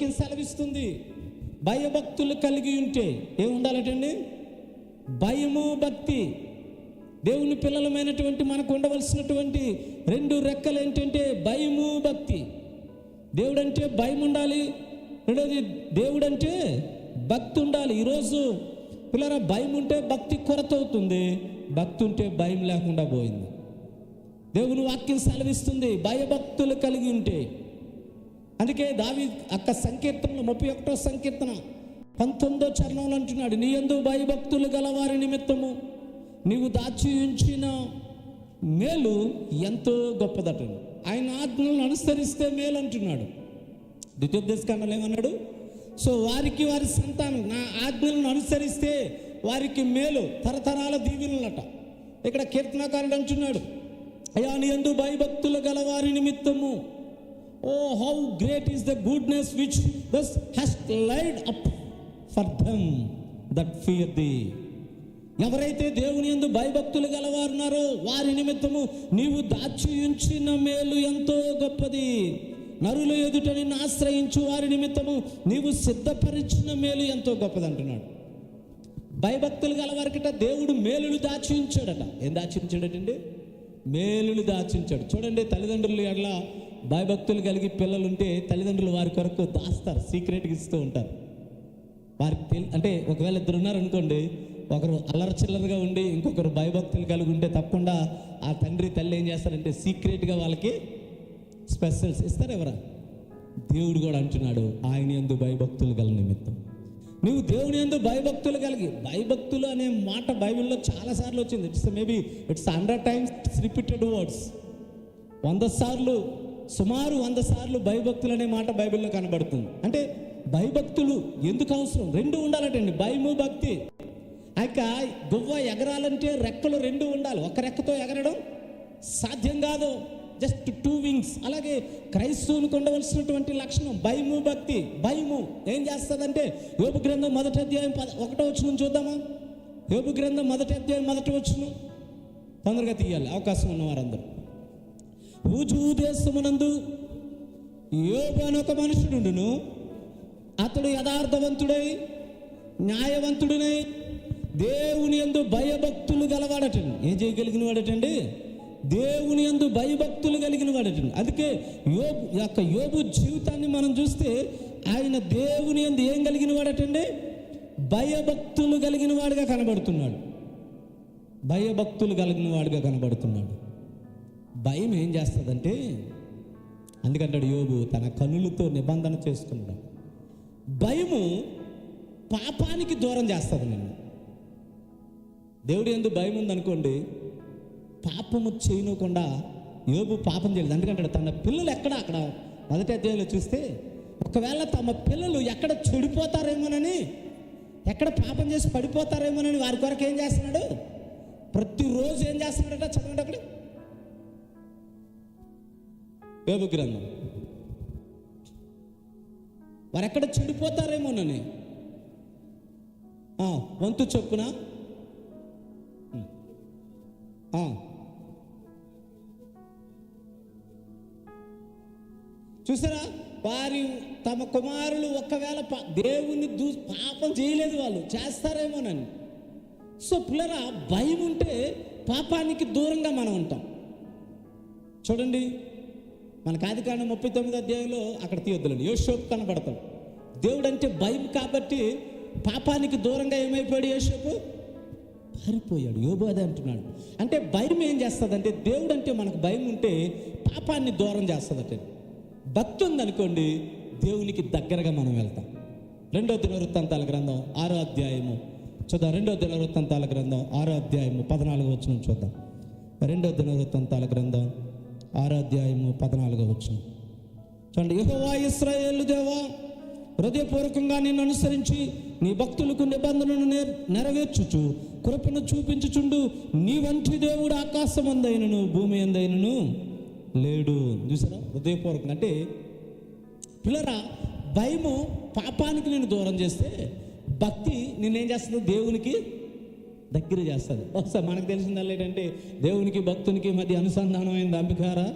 వాక్యం సెలవిస్తుంది. భయభక్తులు కలిగి ఉంటే ఏం ఉండాలటండి? భయము భక్తి. దేవుని పిల్లలమైనటువంటి మనకు ఉండవలసినటువంటి రెండు రెక్కలు ఏంటంటే భయము భక్తి. దేవుడంటే భయం ఉండాలి. రెండోది దేవుడంటే భక్తి ఉండాలి. ఈరోజు పిల్లల భయం ఉంటే భక్తి కొరత అవుతుంది. భక్తి ఉంటే భయం లేకుండా పోయింది. దేవుని వాక్యం సెలవిస్తుంది. భయభక్తులు కలిగి ఉంటే. అందుకే దావి అక్క సంకీర్తనలో ముప్పై ఒకటో సంకీర్తన పంతొమ్మిదో చరణంలో అంటున్నాడు నీ ఎందు భయభక్తులు గలవారి నిమిత్తము నీవు దాచి ఉంచిన మేలు ఎంతో గొప్పదట ఆయన ఆజ్ఞలను అనుసరిస్తే మేలు అంటున్నాడు. ద్వితీయోపదేశకాండలో ఏమన్నాడు? సో వారికి వారి సంతానం నా ఆజ్ఞలను అనుసరిస్తే వారికి మేలు తరతరాల దీవెనలట. ఇక్కడ కీర్తనకారుడు అంటున్నాడు అయ్యా నీ ఎందు భయభక్తులు గలవారి నిమిత్తము O how great is the goodness which thou hast laid up for them that fear thee ఎవరైతే దేవుని ఎందు భయభక్తులు గలవారున్నారో వారి నిమిత్తము నీవు దాచి ఉంచిన మేలు ఎంతో గొప్పది. నరుల ఎదుట నిన్ను ఆశ్రయించు వారి నిమిత్తము నీవు సిద్ధపరిచిన మేలు ఎంతో గొప్పది అంటున్నాడు. భయభక్తులు గలవారికట దేవుడు మేలులు దాచి ఉంచాడట ఏం దాచి ఉంచాడటండి మేలులు దాచించాడు. చూడండి తల్లిదండ్రులు ఎట్లా భయభక్తులు కలిగి పిల్లలుంటే తల్లిదండ్రులు వారి కొరకు దాస్తారు సీక్రెట్గా ఇస్తూ ఉంటారు. వారికి తెలి అంటే ఒకవేళ ఇద్దరు ఉన్నారనుకోండి ఒకరు అల్లరచిల్లరగా ఉండి ఇంకొకరు భయభక్తులు కలిగి ఉంటే తప్పకుండా ఆ తండ్రి తల్లి ఏం చేస్తారంటే సీక్రెట్గా వాళ్ళకి స్పెషల్స్ ఇస్తారు ఎవరా? దేవుడు కూడా అంటున్నాడు ఆయన ఎందు భయభక్తులు గల నిమిత్తం. నువ్వు దేవుని ఎందు భయభక్తులు కలిగి భయభక్తులు అనే మాట బైబిల్లో చాలాసార్లు వచ్చింది. It's maybe it's hundred times repeated words వంద సార్లు సుమారు వంద సార్లు భయభక్తులు అనే మాట బైబిల్లో కనబడుతుంది. అంటే భయభక్తులు ఎందుకు అవసరం? రెండు ఉండాలటండి. భయము భక్తి. ఆ యొక్క గువ్వ ఎగరాలంటే రెక్కలు రెండు ఉండాలి. ఒక రెక్కతో ఎగరడం సాధ్యం కాదు. Just two wings. అలాగే క్రైస్తవునికి ఉండవలసినటువంటి లక్షణం భయము భక్తి. భయము ఏం చేస్తుందంటే యోపు గ్రంథం మొదటి అధ్యాయం పద ఒకటో వచ్చును చూద్దామా? యోపు గ్రంథం మొదటి అధ్యాయం మొదటి వచ్చును తొందరగా తీయాలి. అవకాశం ఉన్న వారందరూ ఊజు దేశమునందు యోబు అని ఒక మనుషుడును అతడు యథార్థవంతుడై న్యాయవంతుడినై దేవుని యందు భయభక్తులు గలవాడటండి. ఏం చేయగలిగిన వాడటండి దేవుని యందు భయభక్తులు కలిగిన వాడటండి అందుకే యోబు యొక్క యోబు జీవితాన్ని మనం చూస్తే ఆయన దేవుని యందు ఏం కలిగిన వాడటండి భయభక్తులు కలిగిన వాడిగా కనబడుతున్నాడు. భయభక్తులు కలిగిన వాడిగా కనబడుతున్నాడు. భయం ఏం చేస్తుందంటే అందుకంటాడు యోబు తన కనులతో నిబంధన చేసుకున్నాడు. భయము పాపానికి దూరం చేస్తుంది నిన్ను. దేవుడు ఎందుకు భయం ఉందనుకోండి పాపము చేయనకుండా యోబు పాపం చేయలేదు ఎందుకంటాడు తన పిల్లలు ఎక్కడ? అక్కడ మొదటి అధ్యాయంలో చూస్తే ఒకవేళ తమ పిల్లలు ఎక్కడ చెడిపోతారేమోనని ఎక్కడ పాపం చేసి పడిపోతారేమోనని వారి కొరకు ఏం చేస్తున్నాడు? ప్రతిరోజు ఏం చేస్తున్నాడట? చదవండి అక్కడ. యోబు గ్రంథం. వారు ఎక్కడ చెడిపోతారేమోనని. ఆ, వంతు చొప్పున. ఆ. చూసారా? వారి తమ కుమారులు ఒకవేళ పా- దేవుని దూ పాపం చేయలేదు వాళ్ళు చేస్తారేమోనని. సో పిల్లరా భయం ఉంటే పాపానికి దూరంగా మనం ఉంటాం. చూడండి. మన కాదికాండం ముప్పై తొమ్మిది అధ్యాయంలో అక్కడ తీయొద్దులండి. యోషోపు కనబడతాడు దేవుడు అంటే భయం కాబట్టి పాపానికి దూరంగా ఏమైపోయాడు యోషోపు పారిపోయాడు. యోబు అదే అంటున్నాడు. అంటే భయం ఏం చేస్తుందంటే దేవుడు అంటే మనకు భయం ఉంటే పాపాన్ని దూరం చేస్తుందట. భక్తి ఉందనుకోండి దేవునికి దగ్గరగా మనం వెళ్తాం. రెండో దినవృత్తాంతాల గ్రంథం ఆరో అధ్యాయము. చూద్దాం. రెండో దినవృత్తాంతాల గ్రంథం ఆరో అధ్యాయము పద్నాలుగు వచ్చిన చూద్దాం. రెండో దినవృత్తాంతాల గ్రంథం ఆరాధ్యాయము పద్నాలుగో వచ్చిన చూడండి యహోవా ఇస్రాయేలు దేవా హృదయపూర్వకంగా నిన్ను అనుసరించి నీ భక్తులకు నిబంధనను నేర్ నెరవేర్చుచు కృపను చూపించుచుండు. నీ వంటి దేవుడు ఆకాశం అందైనను భూమి అందైనను లేడు. చూసారా? హృదయపూర్వకంగా. అంటే పిల్లరా భయము పాపానికి నేను దూరం చేస్తే భక్తి నిన్నేం చేస్తుంది? దేవునికి దగ్గర చేస్తుంది. ఒకసారి మనకు తెలిసిందా ఏంటంటే దేవునికి భక్తునికి మధ్య అనుసంధానమైంది అంబికారా?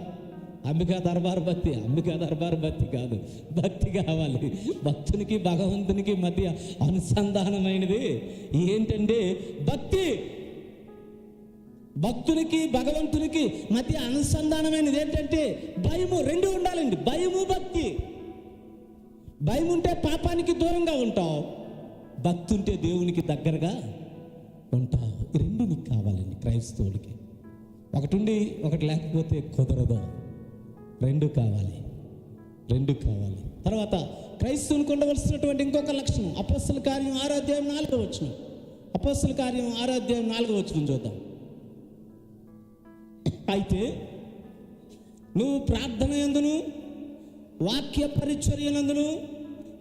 అంబికా దర్బార్ భక్తి అంబికా దర్బార్ భక్తి కాదు. భక్తి కావాలి. భక్తునికి భగవంతునికి మధ్య అనుసంధానమైనది ఏంటంటే భక్తి. భక్తునికి భగవంతునికి మధ్య అనుసంధానమైనది ఏంటంటే భయము. రెండు ఉండాలండి. భయము భక్తి. భయం ఉంటే పాపానికి దూరంగా ఉంటావు. భక్తుంటే దేవునికి దగ్గరగా ఉంటావు ఈ రెండు నీకు కావాలండి క్రైస్తవుడికి. ఒకటి ఉండి ఒకటి లేకపోతే కుదరదు. రెండు కావాలి. రెండు కావాలి. తర్వాత క్రైస్తవునికి ఉండవలసినటువంటి ఇంకొక లక్షణం. అపస్సుల కార్యం ఆరాధ్యాయం నాలుగో వచ్చిన అపస్సుల కార్యం ఆరాధ్యాయం నాలుగో వచ్చిన చూద్దాం. అయితే నువ్వు ప్రార్థన ఎందును? వాక్య పరిచర్యనందును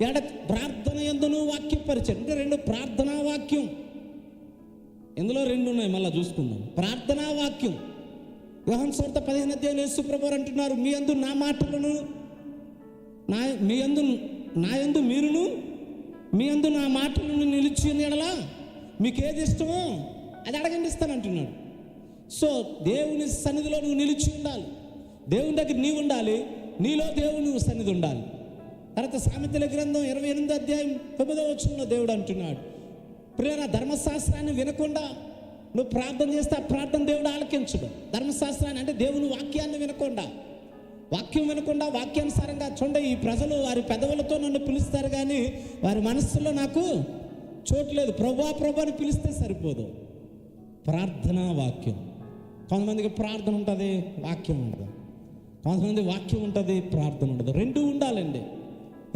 ఎడ ప్రార్థన ఎందును? వాక్య పరిచయం అంటే రెండు ప్రార్థనా వాక్యం. ఇందులో రెండు ఉన్నాయి మళ్ళీ చూసుకుందాం. ప్రార్థనా వాక్యం. వ్యవహన్ సోర్త పదిహేను అధ్యాయం యేసుప్రభు అంటున్నారు మీ అందు నా మాటలను నా మీ అందు నా యందు మీరును మీ అందు నా మాటలను నిలిచి ఎడలా మీకు ఏది ఇష్టమో అది అడగండి ఇస్తానంటున్నాడు సో దేవుని సన్నిధిలో నువ్వు నిలిచి ఉండాలి. దేవుని దగ్గర నీవు ఉండాలి. నీలో దేవుని సన్నిధి ఉండాలి. తర్వాత సామెతల గ్రంథం ఇరవై ఎనిమిది అధ్యాయం తొమ్మిదో వచ్చిన దేవుడు అంటున్నాడు ప్రియన ధర్మశాస్త్రాన్ని వినకుండా నువ్వు ప్రార్థన చేస్తే ఆ ప్రార్థన దేవుడు ఆలకించడు. ధర్మశాస్త్రాన్ని అంటే దేవుని వాక్యాన్ని వినకుండా. వాక్యం వినకుండా వాక్యానుసారంగా చూడండి ఈ ప్రజలు వారి పెదవులతో నన్ను పిలుస్తారు కానీ వారి మనస్సులో నాకు చోట్లేదు ప్రభా ప్రభా అని పిలిస్తే సరిపోదు. ప్రార్థనా వాక్యం. కొంతమందికి ప్రార్థన ఉంటుంది వాక్యం ఉండదు. కొంతమంది వాక్యం ఉంటుంది ప్రార్థన ఉండదు. రెండు ఉండాలండి.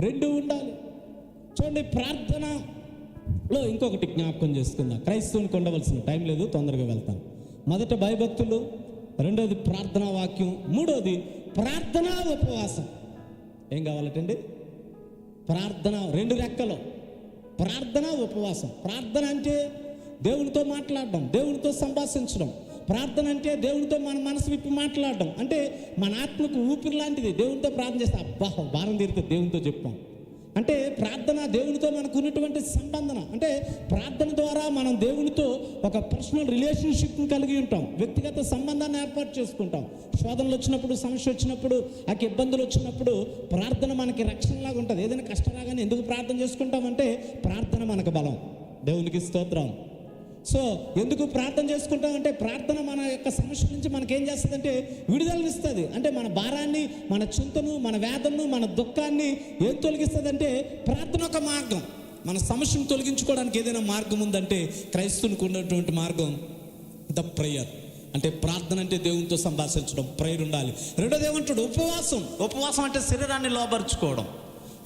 రెండు ఉండాలి. చూడండి లో ఇంకొకటి జ్ఞాపకం చేసుకుందాం. క్రైస్తవుని కొండవలసిన టైం లేదు తొందరగా వెళ్తాం. మొదట భయభక్తులు రెండోది ప్రార్థనా వాక్యం మూడోది ప్రార్థనా ఉపవాసం. ఏం కావాలటండి? ప్రార్థన రెండు రెక్కలు. ప్రార్థన ఉపవాసం. ప్రార్థన అంటే దేవునితో మాట్లాడడం దేవునితో సంభాషించడం. ప్రార్థన అంటే దేవునితో మన మనసు విప్పి మాట్లాడడం. అంటే మన ఆత్మకు ఊపిరి లాంటిది. దేవునితో ప్రార్థన చేస్తే అబ్బా భారం తీరితే దేవునితో చెప్పాం అంటే ప్రార్థన దేవునితో మనకున్నటువంటి సంబంధన. అంటే ప్రార్థన ద్వారా మనం దేవునితో ఒక పర్సనల్ రిలేషన్షిప్ని కలిగి ఉంటాం. వ్యక్తిగత సంబంధాన్ని ఏర్పాటు చేసుకుంటాం. శోధనలు వచ్చినప్పుడు సమస్య వచ్చినప్పుడు ఆ ఇబ్బందులు వచ్చినప్పుడు ప్రార్థన మనకి రక్షణలాగా ఉంటుంది. ఏదైనా కష్టం రాగానే ఎందుకు ప్రార్థన చేసుకుంటామంటే ప్రార్థన మనకు బలం. దేవునికి స్తోత్రం. సో ఎందుకు ప్రార్థన చేసుకుంటాం అంటే ప్రార్థన మన యొక్క సమస్య నుంచి మనకేం చేస్తుందంటే విడుదలనిస్తుంది. అంటే మన భారాన్ని మన చింతను మన వేదనను మన దుఃఖాన్ని ఏం తొలగిస్తుందంటే ప్రార్థన ఒక మార్గం. మన సమస్యను తొలగించుకోవడానికి ఏదైనా మార్గం ఉందంటే క్రైస్తవునికి ఉన్నటువంటి మార్గం ద ప్రేయర్. అంటే ప్రార్థన అంటే దేవునితో సంభాషించడం ప్రేయర్ ఉండాలి. రెండోది ఏమంటాడు? ఉపవాసం. ఉపవాసం అంటే శరీరాన్ని లోపరుచుకోవడం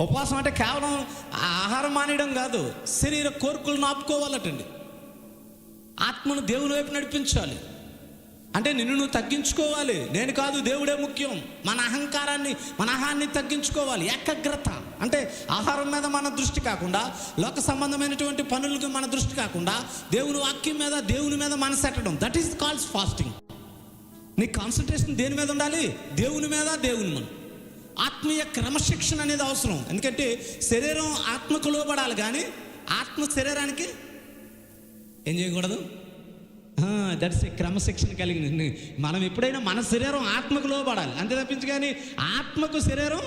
ఉపవాసం అంటే కేవలం ఆహారం మానేయడం కాదు శరీర కోరికలను ఆపుకోవాలటండి. ఆత్మను దేవుని వైపు నడిపించాలి. అంటే నిన్ను నువ్వు తగ్గించుకోవాలి. నేను కాదు దేవుడే ముఖ్యం. మన అహంకారాన్ని మన అహాన్ని తగ్గించుకోవాలి. ఏకాగ్రత. అంటే ఆహారం మీద మన దృష్టి కాకుండా లోక సంబంధమైనటువంటి పనులకు మన దృష్టి కాకుండా దేవుని వాక్యం మీద దేవుని మీద మనసెట్టడం దట్ ఈస్ కాల్స్ ఫాస్టింగ్ నీ కాన్సన్ట్రేషన్ దేని మీద ఉండాలి? దేవుని మీద దేవుని మీద. ఆత్మీయ క్రమశిక్షణ అనేది అవసరం. ఎందుకంటే శరీరం ఆత్మకు లోబడాలి కానీ ఆత్మ శరీరానికి ఏం చేయకూడదు? దట్స్ ఏ క్రమశిక్షణ కలిగిన మనం ఎప్పుడైనా మన శరీరం ఆత్మకు లోబడాలి. అంతే తప్పించి కానీ ఆత్మకు శరీరం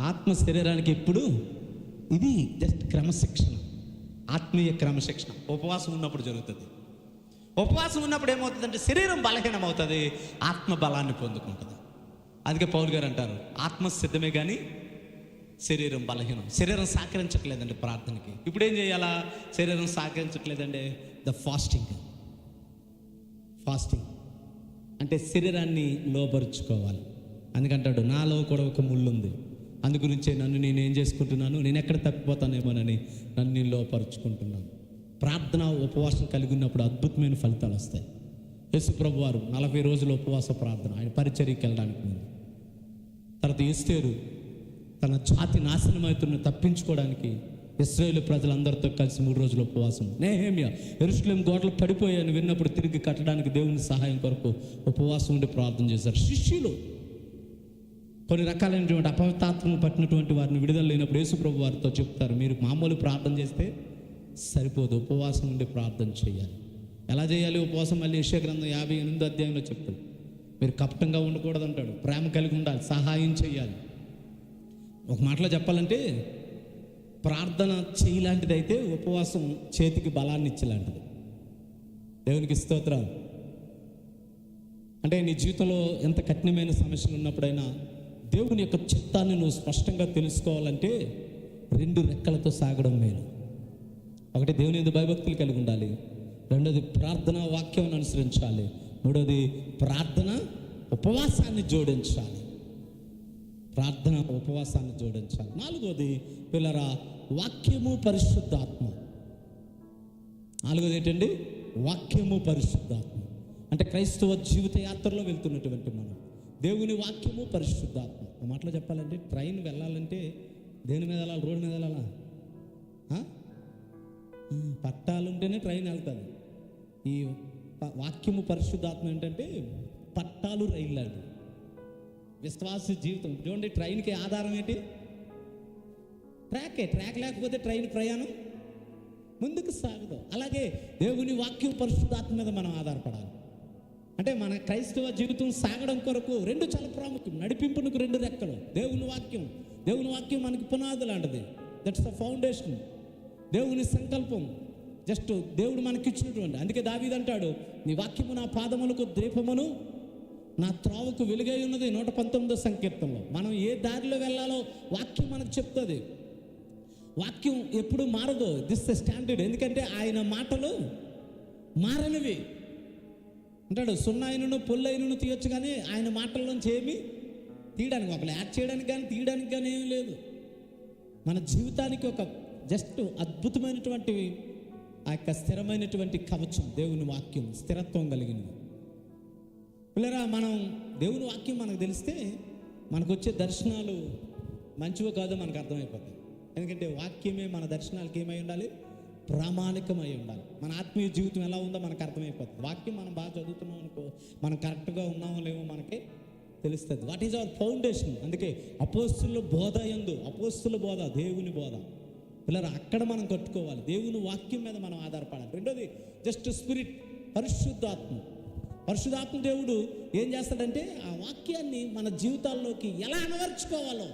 ఆత్మ శరీరానికి ఎప్పుడు? ఇది జస్ట్ క్రమశిక్షణ. ఆత్మీయ క్రమశిక్షణ. ఉపవాసం ఉన్నప్పుడు జరుగుతుంది. ఉపవాసం ఉన్నప్పుడు ఏమవుతుందంటే శరీరం బలహీనం అవుతుంది ఆత్మ బలాన్ని పొందుకుంటుంది. అందుకే పౌల్ గారు అంటారు ఆత్మ సిద్ధమే కానీ శరీరం బలహీనం. శరీరం సహకరించట్లేదండి ప్రార్థనకి. ఇప్పుడు ఏం చేయాలా? శరీరం సహకరించట్లేదండి. ద ఫాస్టింగ్ ఫాస్టింగ్ అంటే శరీరాన్ని లోపరుచుకోవాలి అందుకంటాడు నాలో కూడా ఒక ముళ్ళు ఉంది అందు గురించే నన్ను నేను ఏం చేసుకుంటున్నాను? నేను ఎక్కడ తప్పిపోతానేమోనని నన్ను నేను లోపరుచుకుంటున్నాను ప్రార్థన ఉపవాసం కలిగి ఉన్నప్పుడు అద్భుతమైన ఫలితాలు వస్తాయి. యేసుప్రభు వారు నలభై రోజుల ఉపవాస ప్రార్థన. ఆయన పరిచర్యకి వెళ్ళడానికి ముందు. తర్వాత ఎస్తేరు తన జాతి నాశనం అవుతున్న తప్పించుకోవడానికి ఇస్రాయేల్ ప్రజలందరితో కలిసి మూడు రోజుల ఉపవాసం. నేహేమియా ఎరుసలేం గోడలు పడిపోయాయని విన్నప్పుడు తిరిగి కట్టడానికి దేవుని సహాయం కొరకు ఉపవాసం ఉండి ప్రార్థన చేశారు. శిష్యులు కొన్ని రకాలైనటువంటి అపవిత్రాత్మను పట్టినటువంటి వారిని విడుదల లేనప్పుడు యేసుప్రభు వారితో చెప్తారు మీరు మామూలు ప్రార్థన చేస్తే సరిపోదు ఉపవాసం ఉండి ప్రార్థన చేయాలి. ఎలా చేయాలి ఉపవాసం? మళ్ళీ యెషయా గ్రంథం యాభై ఎనిమిది అధ్యాయంలో చెప్తాడు మీరు కపటంగా ఉండకూడదు అంటాడు ప్రేమ కలిగి ఉండాలి సహాయం చేయాలి. ఒక మాటలో చెప్పాలంటే ప్రార్థన చేయలాంటిదైతే ఉపవాసం చేతికి బలాన్ని ఇచ్చేలాంటిది. దేవునికి స్తోత్రం. అంటే నీ జీవితంలో ఎంత కఠినమైన సమస్యలు ఉన్నప్పుడైనా దేవుని యొక్క చిత్తాన్ని నువ్వు స్పష్టంగా తెలుసుకోవాలంటే రెండు రెక్కలతో సాగడం మేలు. ఒకటి దేవుని ఎందు భయభక్తులు కలిగి ఉండాలి. రెండోది ప్రార్థన వాక్యం అనుసరించాలి. మూడోది ప్రార్థన ఉపవాసాన్ని జోడించాలి. ప్రార్థన ఉపవాసాన్ని జోడించాలి. నాలుగోది పిల్లరా వాక్యము పరిశుద్ధాత్మ. నాలుగోది ఏంటండి? వాక్యము పరిశుద్ధాత్మ. అంటే క్రైస్తవ జీవిత యాత్రలో వెళ్తున్నటువంటి మనం. దేవుని వాక్యము పరిశుద్ధాత్మ. మాటలో చెప్పాలంటే ట్రైన్ వెళ్ళాలంటే దేని మీద వెళ్ళాలి? రోడ్డు మీద వెళ్ళాలా? పట్టాలుంటేనే ట్రైన్ వెళ్తుంది. ఈ ప- వాక్యము పరిశుద్ధాత్మ ఏంటంటే పట్టాలు రైళ్ళు విశ్వాస జీవితం. చూడండి ట్రైన్కి ఆధారం ఏంటి? ట్రాకే ట్రాక్ లేకపోతే ట్రైన్ ప్రయాణం ముందుకు సాగదు. అలాగే దేవుని వాక్యం పరిశుద్ధాత్మ మీద మనం ఆధారపడాలి. అంటే మన క్రైస్తవ జీవితం సాగడం కొరకు రెండు చాలా ప్రాముఖ్యం. నడిపింపునకు రెండు రెక్కలు. దేవుని వాక్యం. దేవుని వాక్యం మనకి పునాది లాంటిది. దట్స్ ద ఫౌండేషన్ దేవుని సంకల్పం. జస్ట్ దేవుడు మనకిచ్చినటువంటి. అందుకే దావీదంటాడు నీ వాక్యము నా పాదములకు దీపమును నా త్రోవకు వెలుగై ఉన్నది నూట పంతొమ్మిదో సంకీర్తనలో. మనం ఏ దారిలో వెళ్ళాలో వాక్యం మనకు చెప్తుంది. వాక్యం ఎప్పుడు మారదు. దిస్ ద స్టాండర్డ్ ఎందుకంటే ఆయన మాటలు మారనివి. అంటాడు సున్నాయినను పొల్లైనను తీయొచ్చు కానీ ఆయన మాటల్లోంచి ఏమి తీయడానికి ఒకళ్ళు యాడ్ చేయడానికి కానీ తీయడానికి కానీ ఏమీ లేదు. మన జీవితానికి ఒక జస్ట్ అద్భుతమైనటువంటి ఆ యొక్క స్థిరమైనటువంటి కవచం దేవుని వాక్యం స్థిరత్వం కలిగినది. పిల్లరా మనం దేవుని వాక్యం మనకు తెలిస్తే మనకు వచ్చే దర్శనాలు మంచివో కాదో మనకు అర్థమైపోతాయి. ఎందుకంటే వాక్యమే మన దర్శనాలకి ఏమై ఉండాలి? ప్రామాణికమై ఉండాలి. మన ఆత్మీయ జీవితం ఎలా ఉందో మనకు అర్థమైపోతుంది. వాక్యం మనం బాగా చదువుతున్నాం అనుకో మనం కరెక్ట్గా ఉన్నామో లేమో మనకి తెలుస్తుంది. What is our foundation? అందుకే అపోస్తుల బోధ ఎందు అపోస్తుల బోధ దేవుని బోధ. పిల్లలు అక్కడ మనం కట్టుకోవాలి. దేవుని వాక్యం మీద మనం ఆధారపడాలి. రెండోది జస్ట్ స్పిరిట్ పరిశుద్ధాత్మ. పరిశుధాత్మ దేవుడు ఏం చేస్తాడంటే ఆ వాక్యాన్ని మన జీవితాల్లోకి ఎలా అన్వర్చుకోవాలో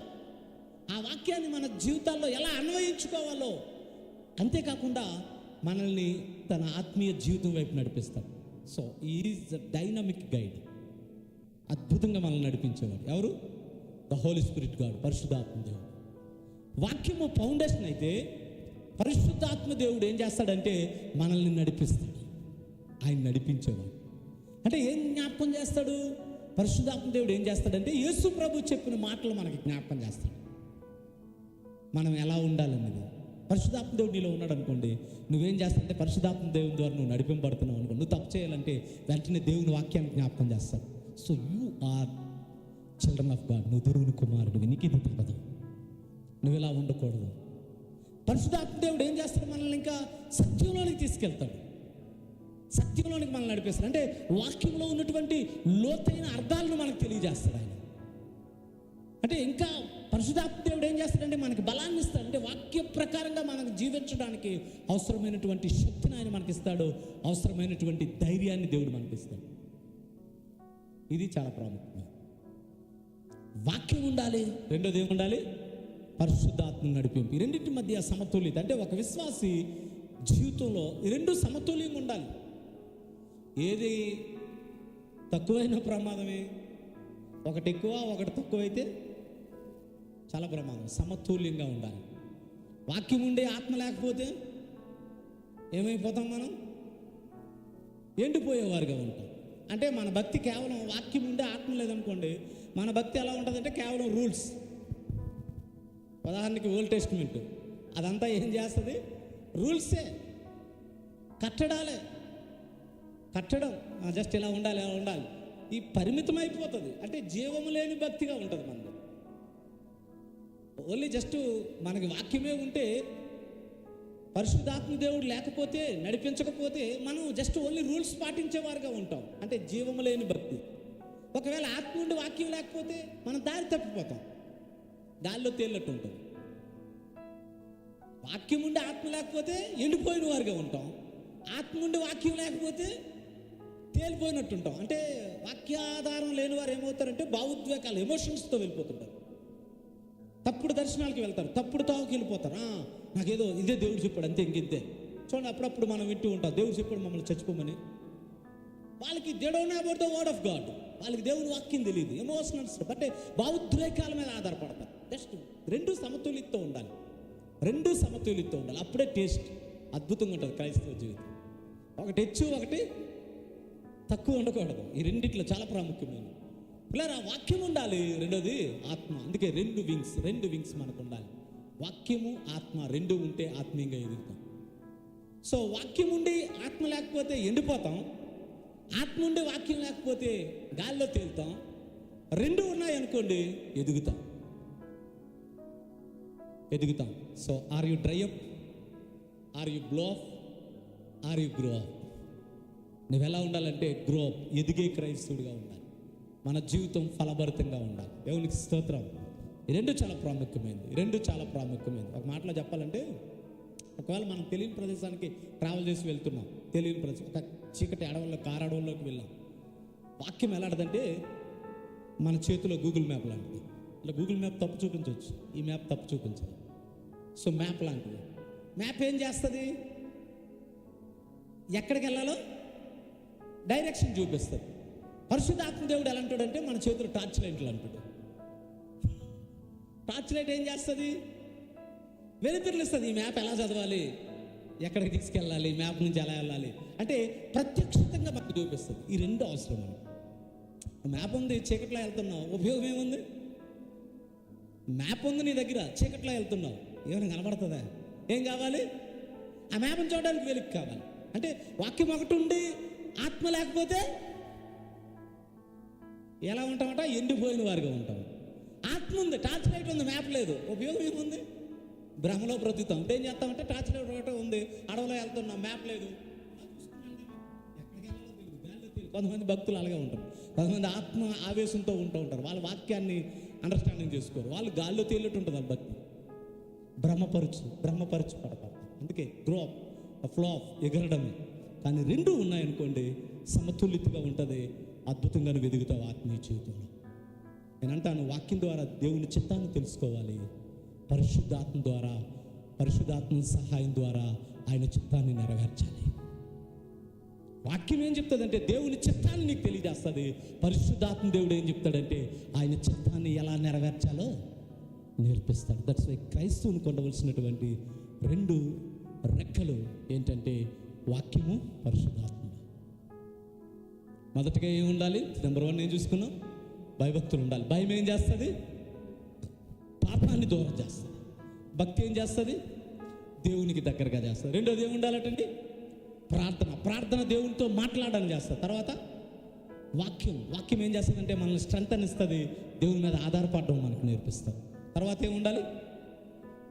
ఆ వాక్యాన్ని మన జీవితాల్లో ఎలా అన్వయించుకోవాలో అంతేకాకుండా మనల్ని తన ఆత్మీయ జీవితం వైపు నడిపిస్తాడు. సో ఈజ్ డైనమిక్ గైడ్ అద్భుతంగా మనల్ని నడిపించేవాడు. ఎవరు? ద హోలీ స్పిరిట్ గాడ్ పరిశుద్ధాత్మ దేవుడు. వాక్యము ఫౌండేషన్ అయితే పరిశుద్ధాత్మ దేవుడు ఏం చేస్తాడంటే మనల్ని నడిపిస్తాడు. ఆయన నడిపించేవాడు. అంటే ఏం జ్ఞాపకం చేస్తాడు? పరిశుద్ధాత్మ దేవుడు ఏం చేస్తాడంటే యేసు ప్రభు చెప్పిన మాటలు మనకి జ్ఞాపకం చేస్తాడు. మనం ఎలా ఉండాలన్నది పరిశుధాత్మ దేవుడు నీలో ఉన్నాడు అనుకోండి నువ్వేం చేస్తావంటే పరిశుధాత్మ దేవుని ద్వారా నువ్వు నడిపింపడుతున్నావు అనుకో నువ్వు తప్పు చేయాలంటే వెంటనే దేవుని వాక్యాన్ని జ్ఞాపకం చేస్తాడు so you are children of God. నువ్వు దురువుని కుమారుడు నీకు ఇది తప్పదు నువ్వు ఇలా ఉండకూడదు. పరిశుధాత్మ దేవుడు ఏం చేస్తాడు మనల్ని ఇంకా సత్యంలోనికి తీసుకెళ్తాడు. సత్యంలోనికి మనల్ని నడిపిస్తాడు. అంటే వాక్యంలో ఉన్నటువంటి లోతైన అర్థాలను మనకు తెలియజేస్తాడు ఆయన. అంటే ఇంకా పరిశుధాత్మ దేవుడు ఏం చేస్తాడంటే మనకి బలాన్ని ఇస్తాడు. అంటే వాక్య ప్రకారంగా మనకు జీవించడానికి అవసరమైనటువంటి శక్తిని ఆయన మనకి ఇస్తాడు. అవసరమైనటువంటి ధైర్యాన్ని దేవుడు మనకి ఇస్తాడు. ఇది చాలా ప్రాముఖ్యం. వాక్యం ఉండాలి రెండోది ఏమి ఉండాలి? పరిశుద్ధాత్మ నడిపింపు. రెండింటి మధ్య సమతుల్యత. అంటే ఒక విశ్వాసి జీవితంలో రెండు సమతుల్యంగా ఉండాలి. ఏది తక్కువైన ప్రమాదమే ఒకటి ఎక్కువ ఒకటి తక్కువైతే చాలా ప్రమాదం. సమతుల్యంగా ఉండాలి. వాక్యం ఉండే ఆత్మ లేకపోతే ఏమైపోతాం మనం? ఎండిపోయేవారుగా ఉంటాం. అంటే మన భక్తి కేవలం వాక్యం ఉండే ఆత్మ లేదనుకోండి మన భక్తి ఎలా ఉంటుందంటే కేవలం రూల్స్. ఉదాహరణకి ఓల్డ్ టెస్ట్మెంట్ అదంతా ఏం చేస్తుంది? రూల్సే. కట్టడాలే. కట్టడం జస్ట్ ఇలా ఉండాలి ఇలా ఉండాలి. ఈ పరిమితం అయిపోతుంది. అంటే జీవము లేని భక్తిగా ఉంటుంది మనది. ఓన్లీ జస్ట్ మనకి వాక్యమే ఉంటే పరిశుద్ధాత్మ దేవుడు లేకపోతే నడిపించకపోతే మనం జస్ట్ ఓన్లీ రూల్స్ పాటించేవారుగా ఉంటాం. అంటే జీవము లేని భక్తి. ఒకవేళ ఆత్మ ఉండి వాక్యం లేకపోతే మనం దారి తప్పిపోతాం. దారిలో తేలినట్టు ఉంటుంది. వాక్యం ఉండి ఆత్మ లేకపోతే ఎండిపోయిన వారుగా ఉంటాం. ఆత్మ ఉండి వాక్యం లేకపోతే తేలిపోయినట్టుంటాం. అంటే వాక్యాధారం లేని వారు ఏమవుతారంటే భావోద్వేగాలు ఎమోషన్స్తో వెళ్ళిపోతుంటారు. తప్పుడు దర్శనాలకి వెళ్తారు తప్పుడు తావుకి వెళ్ళిపోతారు. నాకేదో ఇదే దేవుడు చెప్పాడు అంతే ఇంకింతే చూడండి అప్పుడప్పుడు మనం వింటూ ఉంటాం దేవుడు చెప్పాడు మమ్మల్ని చచ్చిపోమని. వాళ్ళకి they about the word of God వాళ్ళకి దేవుని వాక్యం తెలియదు ఎమోషనల్స్ అంటే భావోద్రేకాల మీద ఆధారపడతారు. జస్ట్ రెండు సమతుల్యతతో ఉండాలి. రెండు సమతుల్యతతో ఉండాలి. అప్పుడే టేస్ట్ అద్భుతంగా ఉంటుంది క్రైస్తవ జీవితం. ఒకటి హెచ్చు ఒకటి తక్కువ ఉండకూడదు. ఈ రెండిట్లో చాలా ప్రాముఖ్యమైనది పిల్లలు ఆ వాక్యం ఉండాలి. రెండోది ఆత్మ. అందుకే రెండు వింగ్స్ రెండు వింగ్స్ మనకు ఉండాలి. వాక్యము ఆత్మ రెండు ఉంటే ఆత్మీయంగా ఎదుగుతాం. సో వాక్యం ఉండి ఆత్మ లేకపోతే ఎండిపోతాం. ఆత్మ ఉండి వాక్యం లేకపోతే గాల్లో తేలుతాం. రెండు ఉన్నాయనుకోండి ఎదుగుతాం. ఎదుగుతాం. So are you dry up are you blow off are you grow up నువ్వు ఎలా ఉండాలంటే గ్రో ఎదిగే క్రైస్తవుడిగా ఉండాలి. మన జీవితం ఫలభరితంగా ఉండాలి. దేవునికి స్తోత్రం. రెండు చాలా ప్రాముఖ్యమైనది. రెండు చాలా ప్రాముఖ్యమైనది. ఒక మాటలో చెప్పాలంటే ఒకవేళ మనం తెలియని ప్రదేశానికి ట్రావెల్ చేసి వెళ్తున్నాం తెలియని ప్రదేశం ఒక చీకటి అడవుల్లో కారు అడవుల్లోకి వెళ్ళాం. వాక్యం ఎలాంటిదంటే మన చేతిలో గూగుల్ మ్యాప్ లాంటిది. ఇలా గూగుల్ మ్యాప్ తప్పు చూపించవచ్చు. ఈ మ్యాప్ తప్పు చూపించాలి సో మ్యాప్ లాంటిది. మ్యాప్ ఏం చేస్తుంది? ఎక్కడికి వెళ్ళాలో? డైరెక్షన్ చూపిస్తుంది పరిశుద్ధాత్మ దేవుడు ఎలా అంటాడంటే మన చేతులు టార్చ్ లైట్లు అంటాడు. టార్చ్ లైట్ ఏం చేస్తుంది? వెలుతురులు ఇస్తుంది ఈ మ్యాప్ ఎలా చదవాలి? ఎక్కడికి తీసుకెళ్ళాలి? మ్యాప్ నుంచి ఎలా వెళ్ళాలి? అంటే ప్రత్యక్షితంగా మనకు చూపిస్తుంది. ఈ రెండు అవసరం మ్యాప్ ఉంది చీకట్లో వెళ్తున్నావు. ఉపయోగం ఏముంది? మ్యాప్ ఉంది నీ దగ్గర చీకట్లో వెళ్తున్నావు. ఏమైనా కనబడుతుందా? ఏం కావాలి? ఆ మ్యాప్ని చూడడానికి వెలుగు కావాలి. అంటే వాక్యం ఒకటి ఉండి ఆత్మ లేకపోతే ఎలా ఉంటామట? ఎండిపోయిన వారిగా ఉంటాం. ఆత్మ ఉంది టార్చ్ లైట్ ఉంది మ్యాప్ లేదు. ఉపయోగం ఏముంది? భ్రమలో బ్రతుకుతాం. ఏం చేస్తామంటే టార్చ్ లైట్ ఒకటే ఉంది. అడవిలో వెళ్తున్నాం మ్యాప్ లేదు. కొంతమంది భక్తులు అలాగే ఉంటారు. కొంతమంది ఆత్మ ఆవేశంతో ఉంటూ ఉంటారు. వాళ్ళ వాక్యాన్ని అండర్స్టాండింగ్ చేసుకోరు. వాళ్ళు గాల్లో తేలిట్టు ఉంటుంది ఆ భక్తి. బ్రహ్మపరచు బ్రహ్మపరచు పడతారు. అందుకే గ్రో అప్ ఫ్లో ఆఫ్ ఎగరడమే. కానీ రెండు ఉన్నాయనుకోండి సమతుల్యతగా ఉంటుంది. అద్భుతంగా నువ్వు ఎదుగుతావు ఆత్మీయ జీవితంలో. నేను అంటాను వాక్యం ద్వారా దేవుని చిత్తాన్ని తెలుసుకోవాలి. పరిశుద్ధాత్మ ద్వారా పరిశుద్ధాత్మ సహాయం ద్వారా ఆయన చిత్తాన్ని నెరవేర్చాలి. వాక్యం ఏం చెప్తుందంటే దేవుని చిత్తాన్ని నీకు తెలియజేస్తుంది. పరిశుద్ధాత్మ దేవుడు ఏం చెప్తాడంటే ఆయన చిత్తాన్ని ఎలా నెరవేర్చాలో నేర్పిస్తాడు. దట్స్ వై క్రైస్తవుని కొండవలసినటువంటి రెండు రెక్కలు ఏంటంటే వాక్యము పరిశుద్ధాత్మ మొదటగా ఏం ఉండాలి? నెంబర్ వన్ ఏం చూసుకున్నాం? భయభక్తులు ఉండాలి. భయం ఏం చేస్తుంది? పాపాన్ని దూరం చేస్తుంది. భక్తి ఏం చేస్తుంది? దేవునికి దగ్గరగా చేస్తుంది. రెండోది ఏమి ఉండాలటండి? ప్రార్థన. ప్రార్థన దేవునితో మాట్లాడడం చేస్తుంది. తర్వాత వాక్యం. వాక్యం ఏం చేస్తుందంటే మనల్ని స్ట్రెంత్ ఇస్తుంది దేవుని మీద ఆధారపడడం మనకు నేర్పిస్తుంది. తర్వాత ఏమి ఉండాలి?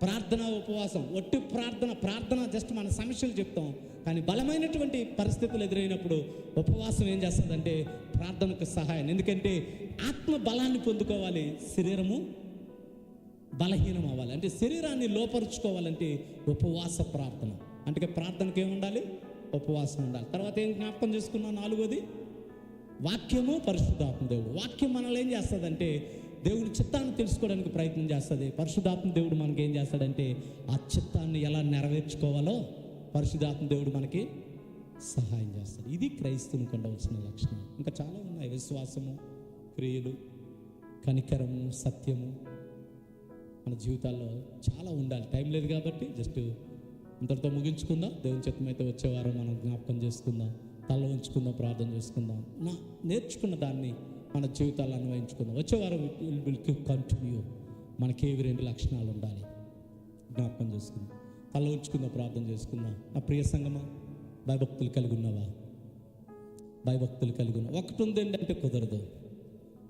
ప్రార్థన ఉపవాసం ఒట్టి ప్రార్థన ప్రార్థన జస్ట్ మన సమస్యలు చెప్తాం. కానీ బలమైనటువంటి పరిస్థితులు ఎదురైనప్పుడు ఉపవాసం ఏం చేస్తుందంటే ప్రార్థనకు సహాయం. ఎందుకంటే ఆత్మ బలాన్ని పొందుకోవాలి శరీరము బలహీనం అవ్వాలి. అంటే శరీరాన్ని లోపరుచుకోవాలంటే ఉపవాస ప్రార్థన. అంటే ప్రార్థనకు ఏముండాలి ఉపవాసం ఉండాలి. తర్వాత ఏం జ్ఞాపకం చేసుకున్నాం నాలుగోది వాక్యము పరిశుద్ధాత్మ దేవుడు. వాక్యం మనల్ని ఏం చేస్తుందంటే దేవుని చిత్తాన్ని తెలుసుకోవడానికి ప్రయత్నం చేస్తుంది. పరిశుధాత్మ దేవుడు మనకి ఏం చేస్తాడంటే ఆ చిత్తాన్ని ఎలా నెరవేర్చుకోవాలో పరిశుధాత్మ దేవుడు మనకి సహాయం చేస్తాడు. ఇది క్రైస్తవునికి ఉండవలసిన లక్షణం. ఇంకా చాలా ఉన్నాయి. విశ్వాసము క్రియలు కనికరము సత్యము మన జీవితాల్లో చాలా ఉండాలి. టైం లేదు కాబట్టి జస్ట్ ఇంతటితో ముగించుకుందాం. దేవుని చిత్తమైతే అయితే వచ్చేవారం మనం జ్ఞాపకం చేసుకుందాం. తల ఉంచుకుందాం ప్రార్థన చేసుకుందాం. నా నేర్చుకున్న దాన్ని మన జీవితాలు అన్వయించుకుందాం. వచ్చే వారం విల్ విల్ కంటిన్యూ మనకేవి రెండు లక్షణాలు ఉండాలి? జ్ఞాపకం చేసుకుందాం. తల ఉంచుకుందాం ప్రార్థన చేసుకుందాం. నా ప్రియ సంగమా భయభక్తులు కలిగి ఉన్నావా భయభక్తులు కలిగి ఉన్నావా ఒకటి ఉంది ఏంటంటే కుదరదు.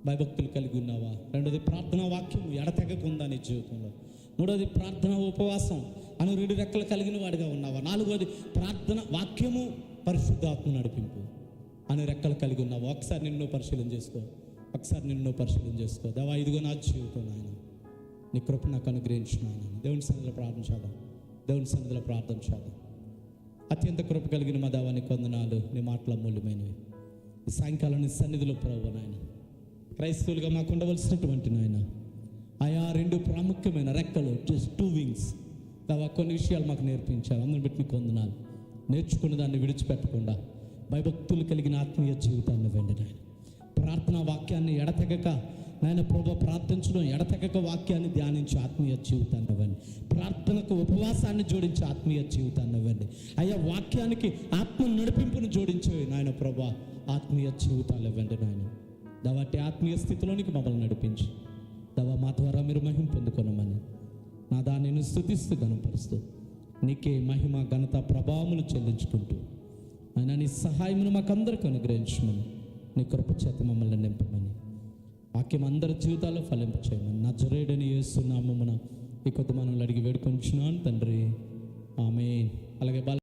భయభక్తులు కలిగి ఉన్నావా రెండోది ప్రార్థన వాక్యం ఎడతెగకుందా నీ జీవితంలో? మూడోది ప్రార్థన ఉపవాసం అను రెండు రెక్కలు కలిగిన వాడిగా ఉన్నావా? నాలుగోది ప్రార్థన వాక్యము పరిశుద్ధాత్మ నడిపింపు. అనే రెక్కలు కలిగి ఉన్నావు. ఒకసారి నిన్ను పరిశీలన చేసుకో. ఒకసారి నిన్ను పరిశీలన చేసుకో. దేవా ఇదిగో నా జీవితం నాయన. నీ కృప నాకు అనుగ్రహించిన ఆయన దేవుని సన్నిధిలో ప్రార్థించాదా దేవుని సన్నిధిలో ప్రార్థించాదా అత్యంత కృప కలిగిన మా దేవానికి వందనాలు. నీ మాటల మూల్యమైనవి ఈ సాయంకాలం నీ సన్నిధిలో ప్రభు నాయన. క్రైస్తవులుగా మాకు ఉండవలసినటువంటి నాయన. ఆయా రెండు ప్రాముఖ్యమైన రెక్కలు జస్ట్ టూ వింగ్స్ దావా కొన్ని విషయాలు మాకు నేర్పించారు. అందరిని బట్టి నీకు వందనాలు. నేర్చుకున్న దాన్ని విడిచిపెట్టకుండా. భయభక్తులు కలిగిన ఆత్మీయ జీవితాన్ని వెండి నాయన. ప్రార్థన వాక్యాన్ని ఎడతెగక నాయన ప్రభు ప్రార్థించడం ఎడతెగక వాక్యాన్ని ధ్యానించి ఆత్మీయ జీవితాన్ని ఇవ్వండి ప్రార్థనకు ఉపవాసాన్ని జోడించి ఆత్మీయ జీవితాన్ని ఇవ్వండి అయ్యా వాక్యానికి ఆత్మ నడిపింపును జోడించే నాయన ప్రభా ఆత్మీయ జీవితాలు ఇవ్వండి నాయన. దవాటి ఆత్మీయ స్థితిలోనికి మమ్మల్ని నడిపించి. దవా మా ద్వారా మీరు మహిమ పొందుకున్నామని నా దానిని స్థుతిస్తూ గనపరుస్తూ నీకే మహిమ ఘనత ప్రభావములు చెల్లించుకుంటూ ఆయన నీ సహాయమును మాకందరికి అనుగ్రహించమని నీ కృప చేత మమ్మల్ని నింపమని వాక్యం అందరి జీవితాల్లో ఫలింప చేయమని నా జరేడని వేస్తున్నామమ్మన ఈ కొద్ది మనల్ని అడిగి వేడుకొంచున్నాను తండ్రి. ఆమె అలాగే బాల